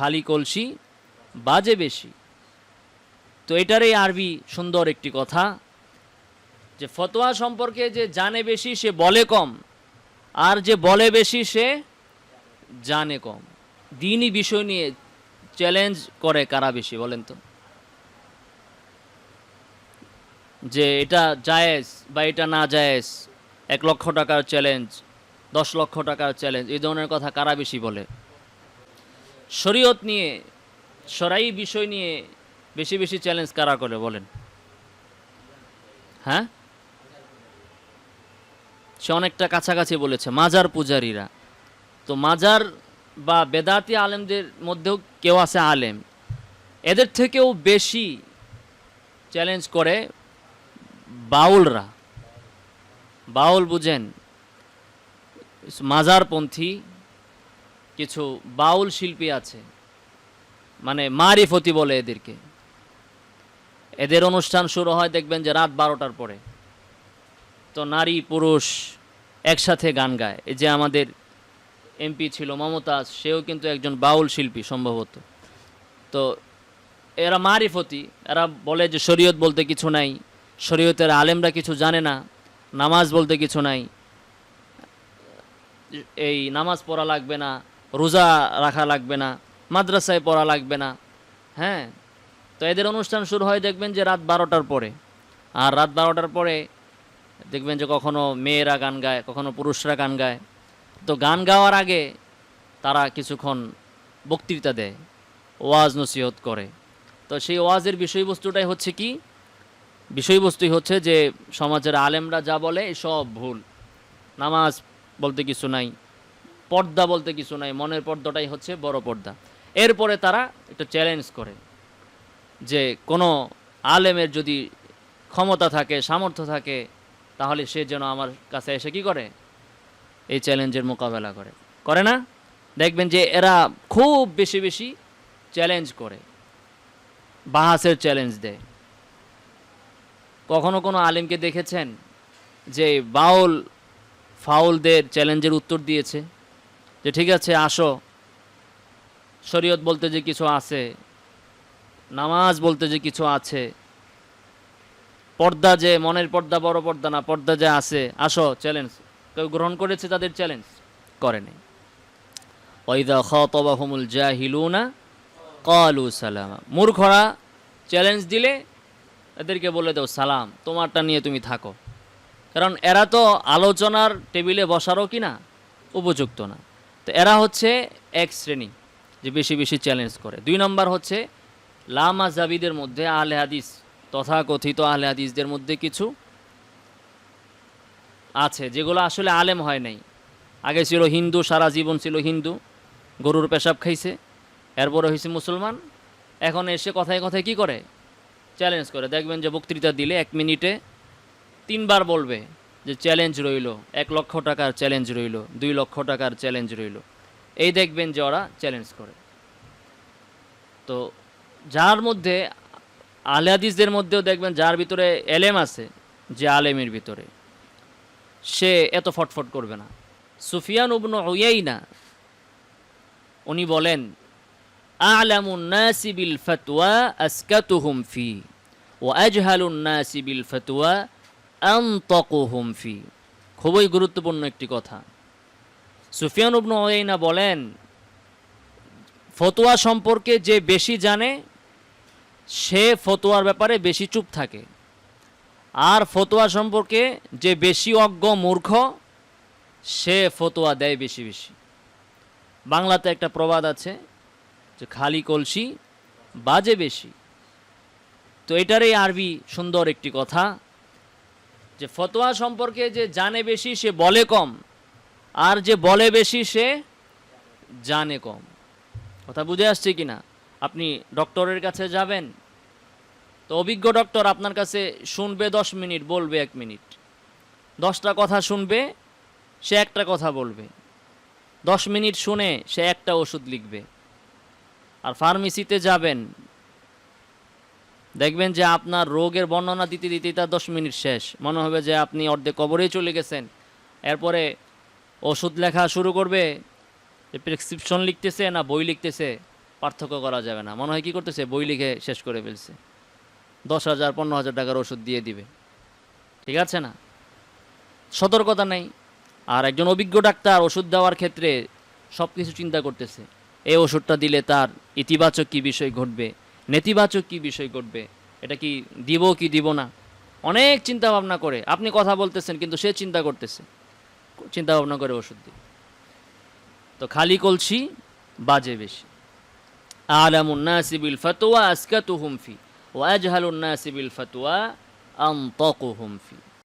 খালি কলসি, বাজে বেশি। তো এটারই আরবি সুন্দর একটি কথা, যে ফতোয়া সম্পর্কে যে জানে বেশি, সে বলে কম, আর যে বলে বেশি, সে জানে কম। দিনই বিষয় নিয়ে চ্যালেঞ্জ করে কারা বেশি, বলেন তো। যে এটা জায়েজ বা এটা না জায়েজ, এক লক্ষ টাকার চ্যালেঞ্জ দশ লক্ষ টাকার চ্যালেঞ্জ এই ধরনের কথা কারা বেশি বলে? শরীয়ত নিয়ে সরাই বিষয় নিয়ে বেশি বেশি চ্যালেঞ্জ কারা করে বলেন? হ্যাঁ? সে অনেকটা কাছাকাছি বলেছে, মাজার পূজারীরা। তো মাজার বা বেদাতি আলেমদের মধ্যেও কেউ আছে আলেম। এদের থেকেও বেশি চ্যালেঞ্জ করে বাউলরা। বাউল বুঝেন, মাজারপন্থী কিছু বাউল শিল্পী আছে মানে মারিফতি বলে এদেরকে। এদের অনুষ্ঠান শুরু হয়, দেখবেন যে রাত বারোটার পরে। তো নারী, পুরুষ একসাথে গান গায়। এই যে আমাদের এমপি ছিল মমতাজ, সেও কিন্তু একজন বাউল শিল্পী সম্ভবত। তো এরা মারিফতি, এরা বলে যে শরীয়ত বলতে কিছু নাই, শরীয়তের আলেমরা কিছু জানে না, নামাজ বলতে কিছু নাই, এই নামাজ পড়া লাগবে না রোজা রাখা লাগবে না, মাদ্রাসায় পড়া লাগবে না হ্যাঁ? তো এদের অনুষ্ঠান শুরু হয় দেখবেন যে রাত বারোটার পরে। আর রাত বারোটার পরে দেখবেন যে কখনো মেয়েরা গান গায়, কখনো পুরুষরা গান গায়। তো গান গাওয়ার আগে তারা কিছুক্ষণ বক্তৃতা দেয়, ওয়াজ নসিহত করে। তো সেই ওয়াজের বিষয়বস্তুটাই হচ্ছে কি? বিষয়বস্তুই হচ্ছে যে সমাজের আলেমরা যা বলে সব ভুল। নামাজ বলতে কিছু নাই। পর্দা বলতে কিছু নাই, মনের পর্দাটাই হচ্ছে বড় পর্দা। এরপরে তারা একটা চ্যালেঞ্জ করে যে কোনো আলেমের যদি ক্ষমতা থাকে, সামর্থ্য থাকে, তাহলে সে যেন আমার কাছে এসে কি করে? এই চ্যালেঞ্জের মোকাবেলা করে। করে না? দেখবেন যে এরা খুব বেশি বেশি চ্যালেঞ্জ করে, বাহাসের চ্যালেঞ্জ দেয়। কখনো কোনো আলেমকে দেখেছেন যে বাউল, ফাউলদের চ্যালেঞ্জের উত্তর দিয়েছে? যে, ঠিক আছে, আসো। শরীয়ত বলতে যে কিছু আছে, নামাজ বলতে যে কিছু আছে, পর্দা যে, মনের পর্দা, বড় পর্দা না, পর্দা যে আছে, আসো চ্যালেঞ্জ কেউ গ্রহণ করেছে তাদের চ্যালেঞ্জ করেনি ওইদা খতবাহুমুল জাহিলুনা কলু সালামা। মূর্খরা চ্যালেঞ্জ দিলে এদেরকে বলে দাও, সালাম, তোমারটা নিয়ে তুমি থাকো। কারণ এরা তো আলোচনার টেবিলে বসারও কি না, উপযুক্ত না। তো এরা হচ্ছে এক শ্রেণি যে বেশি বেশি চ্যালেঞ্জ করে। দুই নম্বর হচ্ছে লামা জাবিদের মধ্যে আহলে হাদিস, তথাকথিত আহলে হাদিসদের মধ্যে কিছু আছে যেগুলো আসলে আলেম হয় নাই। আগে ছিল হিন্দু, সারা জীবন ছিল হিন্দু, গরুর পেশাব খাইছে, এরপরে হয়েছে মুসলমান। এখন এসে কথায় কথায় কি করে? চ্যালেঞ্জ করে। দেখবেন যে বক্তৃতা দিলে এক মিনিটে তিনবার বলবে। যে চ্যালেঞ্জ রইল, এক লক্ষ টাকার চ্যালেঞ্জ রইল, দুই লক্ষ টাকার চ্যালেঞ্জ রইল। এই দেখবেন যে ওরা চ্যালেঞ্জ করে। তো যার মধ্যে, আলে মধ্যেও দেখবেন যার ভিতরে এলেম আছে, যে আলেমের ভিতরে, সে এত ফটফট করবে না। সুফিয়ান উবনু না উনি বলেন আলামুন নাসি বিল ফাতওয়া আসকাতুহুম ফি ও আজহালুন নাসি বিল ফাতওয়া আনতাকুহুম ফি। খুবই গুরুত্বপূর্ণ একটি কথা। সুফিয়ান ওয়াইনা বলেন, ফতোয়া সম্পর্কে যে বেশি জানে, সে ফতোয়ার ব্যাপারে বেশি চুপ থাকে। আর ফতোয়া সম্পর্কে যে বেশি অজ্ঞ মূর্খ, সে ফতোয়া দেয় বেশি বেশি। বাংলাতে একটা প্রবাদ আছে যে খালি কলসি বাজে বেশি। তো এটারই আরবি সুন্দর একটি কথা। যে ফতোয়া সম্পর্কে যে জানে বেশি, সে বলে কম। আর যে বলে বেশি, সে জানে কম। কথা বুঝে আসছে কি না আপনি ডক্টরের কাছে যাবেন, তো অভিজ্ঞ ডক্টর আপনার কাছে শুনবে দশ মিনিট, বলবে এক মিনিট। দশটা কথা শুনবে, সে একটা কথা বলবে। দশ মিনিট শুনে সে একটা ওষুধ লিখবে। আর ফার্মেসিতে যাবেন দেখবেন যে আপনার রোগের বর্ণনা দিতে দিতে তার দশ মিনিট শেষ। মনে হবে যে আপনি অর্ধেক কবরেই চলে গেছেন। এরপরে ওষুধ লেখা শুরু করবে প্রেসক্রিপশন লিখতেছে না বই লিখতেছে, পার্থক্য করা যাবে না। মনে হয় কী করতেছে? বই লিখে শেষ করে ফেলছে। দশ হাজার, পনেরো হাজার টাকার ওষুধ দিয়ে দিবে। ঠিক আছে না? সতর্কতা নেই। আর একজন অভিজ্ঞ ডাক্তার ওষুধ দেওয়ার ক্ষেত্রে সব কিছু চিন্তা করতেছে। এই ওষুধটা দিলে তার ইতিবাচক কী বিষয় ঘটবে? নেতিবাচক কি বিষয় ঘটবে? এটা কি দিব কি দিব না? অনেক চিন্তা ভাবনা করে। আপনি কথা বলতেছেন, কিন্তু সে চিন্তা করতেছে। চিন্তা ভাবনা করে ওষুধ দিয়ে তো খালি কলছি বাজে বেশি। আলামুন নাসিবিল ফতোয়া আসকাতু হুমফি ওয়াজহালুন সিবিল ফতোয়া আনতাকুহুম ফি।